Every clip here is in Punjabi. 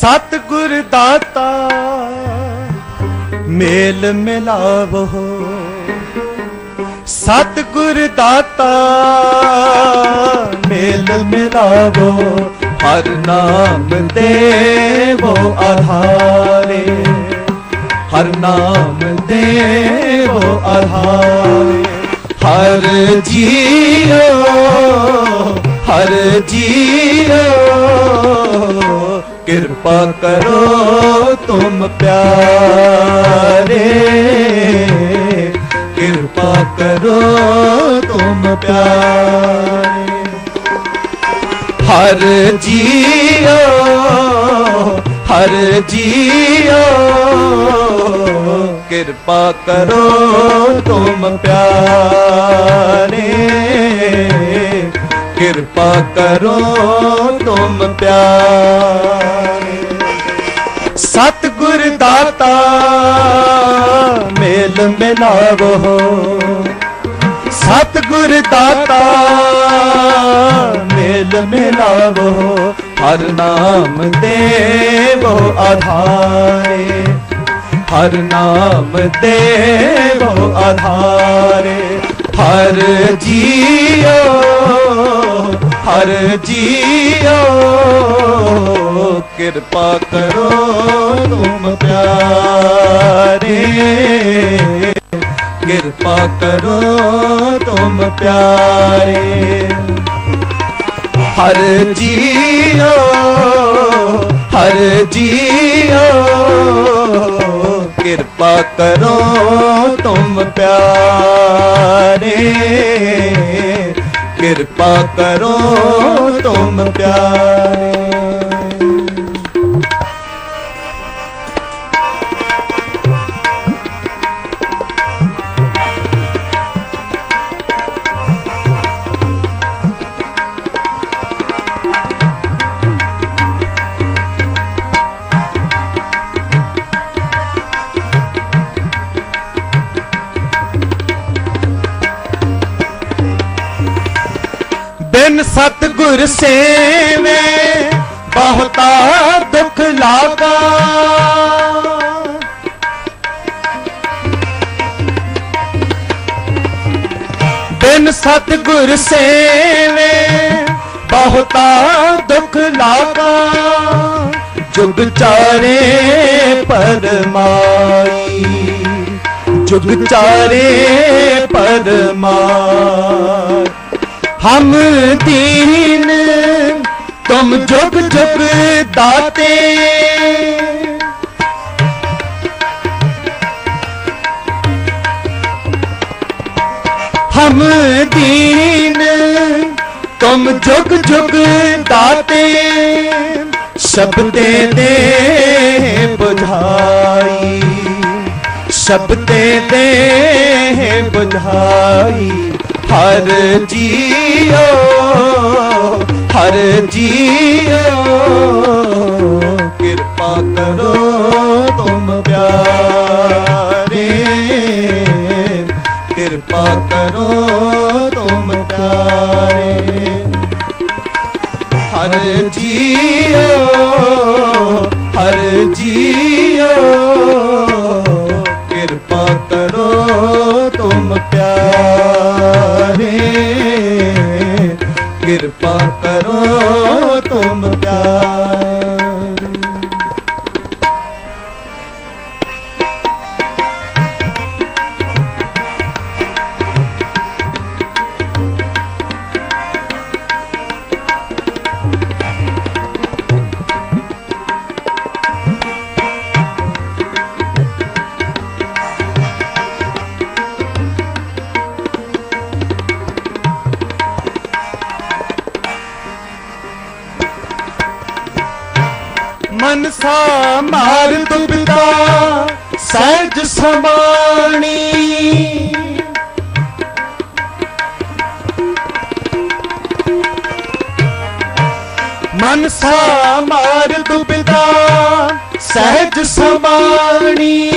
ਸਤਿਗੁਰ ਦਾਤਾ, ਮੇਲ ਮਿਲਾਵੋ ਸਤਿਗੁਰ ਦਾਤਾ, ਮੇਲ ਮਿਲਾਵੋ ਹਰ ਨਾਮ ਦੇਵੋ ਆਧਾਰੇ। ਹਰ ਨਾਮ ਦੇਵੋ ਆਧਾਰੇ। ਹਰ ਜੀਓ ਹਰ ਜੀਓ ਕਿਰਪਾ ਕਰੋ ਤੁਮ ਪਿਆਰੇ। ਕਿਰਪਾ ਕਰੋ ਤੁਮ ਪਿਆਰੇ। ਹਰ ਜੀਓ ਹਰ ਜੀਓ, ਕਿਰਪਾ ਕਰੋ ਤੁਮ ਪਿਆਰੇ। ਕਿਰਪਾ ਕਰੋ ਤੁਮ ਪਿਆਰੇ। ਸਤਿਗੁਰ ਦਾਤਾ, ਮੇਲ ਮਿਲਾਵੋ। ਸਤਿਗੁਰ ਦਾਤਾ, ਮੇਲ ਮਿਲਾਵੋ। ਹਰ ਨਾਮ ਦੇਵੋ ਆਧਾਰੇ। ਹਰ ਨਾਮ ਦੇਵੋ ਆਧਾਰੇ। ਹਰ ਜੀਓ ਹਰ ਜੀਓ, ਕਿਰਪਾ ਕਰੋ ਤੁਮ ਪਿਆਰੇ। ਕਿਰਪਾ ਕਰੋ ਤੁਮ ਪਿਆਰੇ। ਹਰ ਜੀਓ ਹਰ ਜੀਓ, ਕਿਰਪਾ ਕਰੋ ਤੁਮ ਪਿਆਰੇ। ਕਿਰਪਾ ਕਰੋ ਤੁਮ ਪਿਆਰੇ। ਸਤਗੁਰ ਸੇਵੇ, ਬਹੁਤਾ ਦੁਖ ਲਾਗਾ। ਬਿਨ ਸਤਗੁਰ ਸੇਵੇ, ਬਹੁਤਾ ਦੁਖ ਲਾਗਾ। ਜੁਗ ਚਾਰੇ ਪਰਮਾਈ ਜੁਗ ਚਾਰੇ ਪਰਮਾਈ ਹਮ ਦੀਨ ਤੁਮ ਜੁਗ ਜੁਗ ਦਾਤੇ। ਹਮ ਦੀਨ ਤੁਮ ਜੁਗ ਜੁਗ ਦਾਤੇ। ਸ਼ਬਦੇ ਦੇ ਬੁਝਾਈ ਸ਼ਬਦੇ ਦੇ ਬੁਝਾਈ ਹਰ ਜੀਓ ਹਰ ਜੀਓ, ਕਿਰਪਾ ਕਰੋ ਤੁਮ ਪਿਆਰੇ। ਕਿਰਪਾ ਕਰੋ ਤੁਮ ਪਿਆਰੇ। ਹਰ ਜੀਓ ਹਰ ਜੀਓ ਕਿਰਪਾ ਕਰੋ ਤੁਮ ਮਨਸਾ ਮਾਰ ਦੁਬਦਾ ਸਹਿਜ ਸਮਾਣੀ ਮਨਸਾ ਮਾਰ ਦੁਬਦਾ ਸਹਿਜ ਸਮਾਣੀ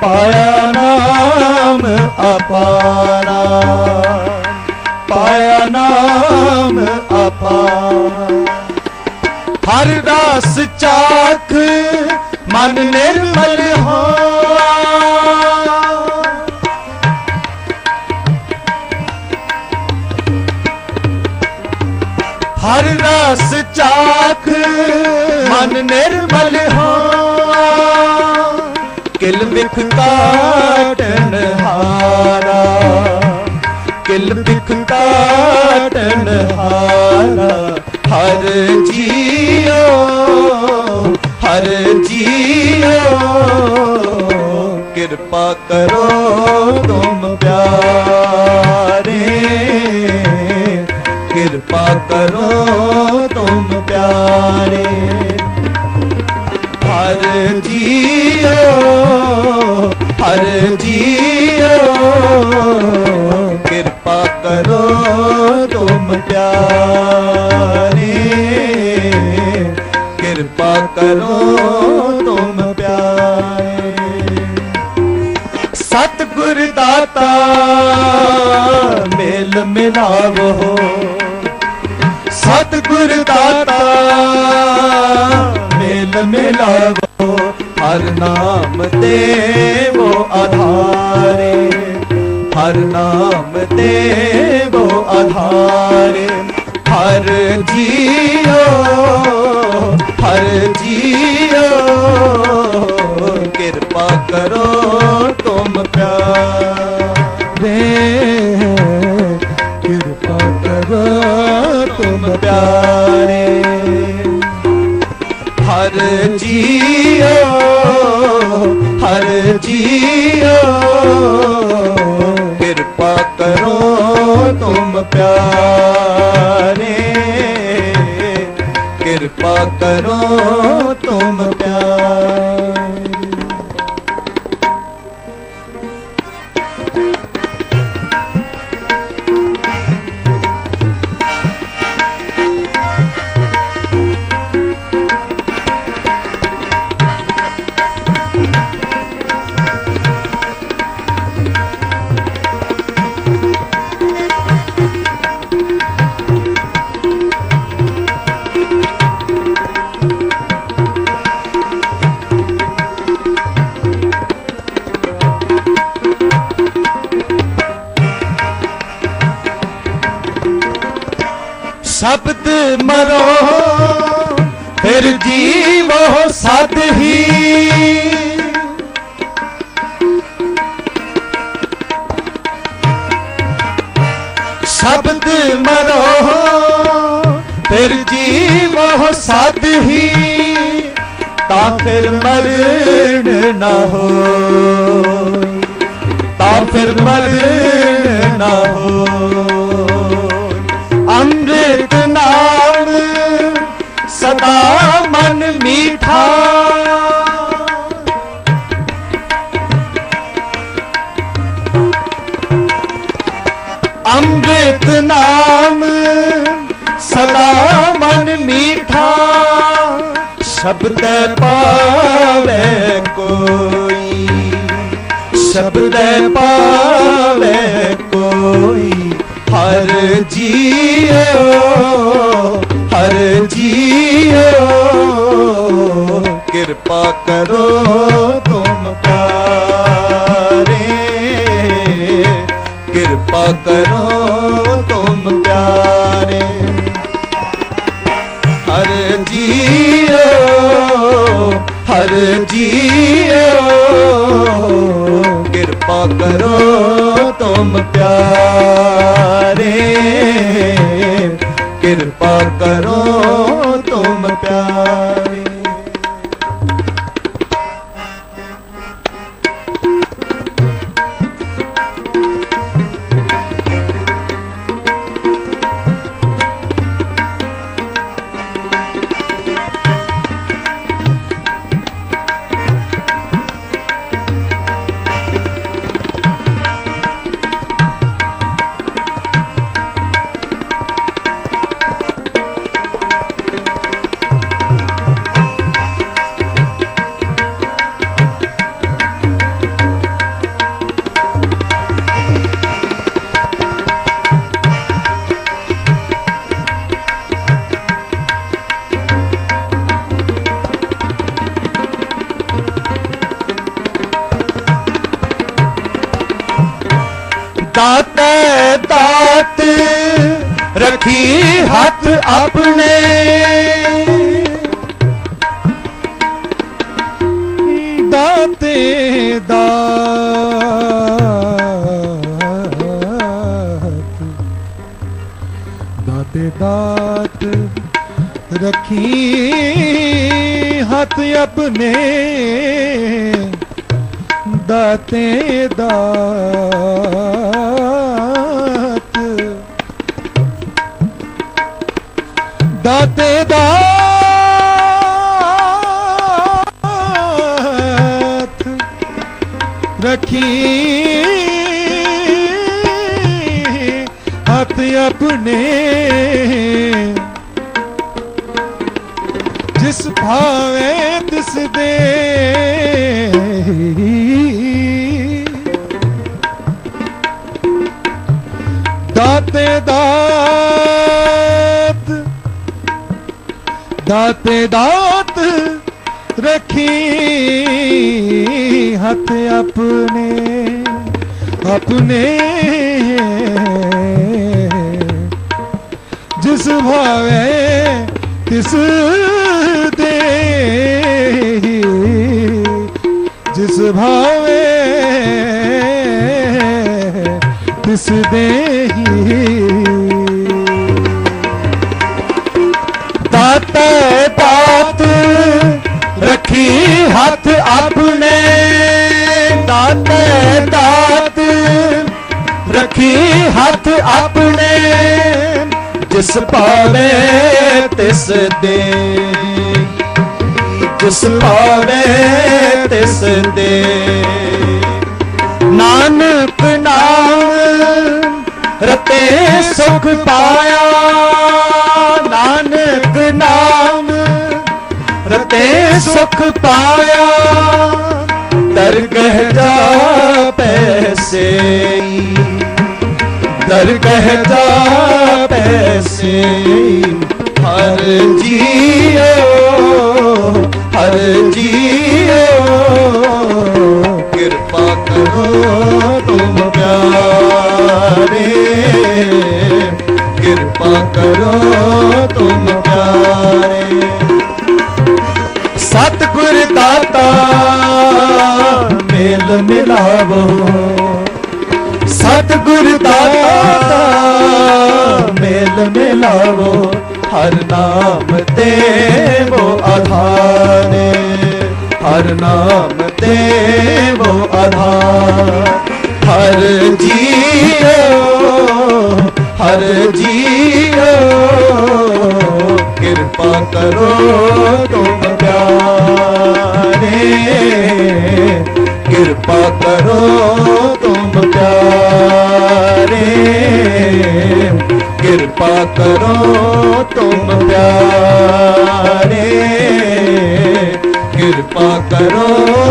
ਪਾਇਆ ਨਾਮ ਅਪਾਰਾ, ਪਾਇਆ ਨਾਮ ਅਪਾਰਾ। ਹਰ ਰਸ ਚਾਖ ਮਨ ਨਿਰਮਲ ਹੋਆ। ਹਰ ਰਸ ਚਾਖ ਮਨ ਨਿਰਮਲ ਹੋਆ। ਕਿਲ ਬਿਖ ਕਾਟਨ ਹਾਰਾ। ਕਿਲ ਬਿਖ ਕਾਟਨ ਹਾਰਾ। ਹਰ ਜੀਓ ਹਰ ਜੀਓ, ਕਿਰਪਾ ਕਰੋ ਤੁਮ ਪਿਆਰੇ। ਕਿਰਪਾ ਕਰੋ ਤੁਮ ਪਿਆਰੇ। ਹਰ ਜੀਓ ਹਰ ਜੀਓ, ਕਿਰਪਾ ਕਰੋ ਤੁਮ ਪਿਆਰੇ। ਕਰੋ ਤੁਮ ਪਿਆਰੇ। ਸਤਿਗੁਰ ਦਾਤਾ, ਮੇਲ ਮਿਲਾਵੋ। ਸਤਿਗੁਰ ਦਾਤਾ, ਮੇਲ ਮਿਲਾਵੋ। ਹਰ ਨਾਮ ਦੇਵੋ ਆਧਾਰੇ। ਹਰ ਨਾਮ ਦੇਵੋ ਆਧਾਰੇ। ਹਰ ਜੀਓ ਹਰ ਜੀਓ ਕਿਰਪਾ ਕਰੋ ਤੁਮ ਪਿਆਰੇ। ਕਿਰਪਾ ਕਰੋ ਤੁਮ ਪਿਆਰੇ। ਹਰ ਜੀਓ ਹਰ ਜੀਓ ਕਿਰਪਾ ਕਰੋ ਤੁਮ ਪਿਆਰੇ। ਕਿਰਪਾ ਕਰੋ ਤੁਮ ਪਿਆਰੇ ਸ਼ਬਦ ਮਰੋ, ਫਿਰ ਜੀਵੋ ਸਦ ਹੀ। ਸ਼ਬਦ ਮਰੋ, ਫਿਰ ਜੀਵੋ ਸਦ ਹੀ। ਤਾਂ ਫਿਰ ਮਰਨ ਨਾ ਹੋਈ ਤਾਂ ਫਿਰ ਮਰਨ ਨਾ ਹੋਈ ਸ਼ਬਦ ਪਾਵੇ ਕੋਈ ਸ਼ਬਦ ਪਾਵੇ ਕੋਈ ਹਰ ਜੀਓ ਹਰ ਜੀਓ ਕਿਰਪਾ ਕਰੋ ਹਰ ਜੀਓ ਹਰ ਜੀਓ। ਕਿਰਪਾ ਕਰੋ ਤੁਮ ਪਿਆਰੇ। ਕਿਰਪਾ ਕਰੋ ਰੱਖੀ ਹੱਥ ਆਪਣੇ ਦਾਤੇ ਦਾਤ ਦਾਤੇ ਦਾਤ ਰੱਖੀ ਹੱਥ ਆਪਣੇ ਭਾਵੇਂ ਦਿਸਦੇ ਦਾਤੇ ਦਾਤ ਦਾਤੇ ਦਾਤ ਰੱਖੀ ਹੱਥ ਆਪਣੇ ਆਪਣੇ। ਜਿਸ ਭਾਵੇ ਤਿਸ ਜਿਸ ਭਾਵੇ ਤਿਸ ਦੇ ਦਾਤੇ ਦਾਤ ਰੱਖੀ ਹੱਥ ਆਪਣੇ। ਦਾਤੇ ਦਾਤ ਰੱਖੀ ਹੱਥ ਆਪਣੇ। ਜਿਸ ਪਾਵੇ ਤਿਸ ਦੇ ਜਿਸ ਪਾਵੇ ਤਿਸ ਦੇ। ਨਾਨਕ ਨਾਮ ਰਤੇ ਸੁਖ ਪਾਇਆ। ਨਾਨਕ ਨਾਮ ਰਤੇ ਸੁਖ ਪਾਇਆ। ਦਰਗਹ ਜਾ ਪੈਸੇ। ਦਰਗਹ ਜਾ ਪੈਸੇ। ਹਰ ਜੀਓ ਹਰ ਜੀਓ। ਕਿਰਪਾ ਕਰੋ ਤੁਮ ਪਿਆਰੇ। ਕਿਰਪਾ ਕਰੋ ਤੁਮ ਪਿਆਰੇ। ਸਤਿਗੁਰ ਦਾਤਾ ਮੇਲ ਮਿਲਾਵੋ। ਸਤਿਗੁਰ ਦਾਤਾ ਮੇਲ ਮਿਲਾਵੋ। ਹਰ ਨਾਮ ਤੇ ਵੋ ਆਧਾਰੇ ਹਰ ਨਾਮ ਤੇ ਵੋ ਆਧਾਰ ਹਰ ਜੀਓ ਹਰ ਜੀਓ ਕਿਰਪਾ ਪਿਆਰੇ ਕਿਰਪਾ ਕਰੋ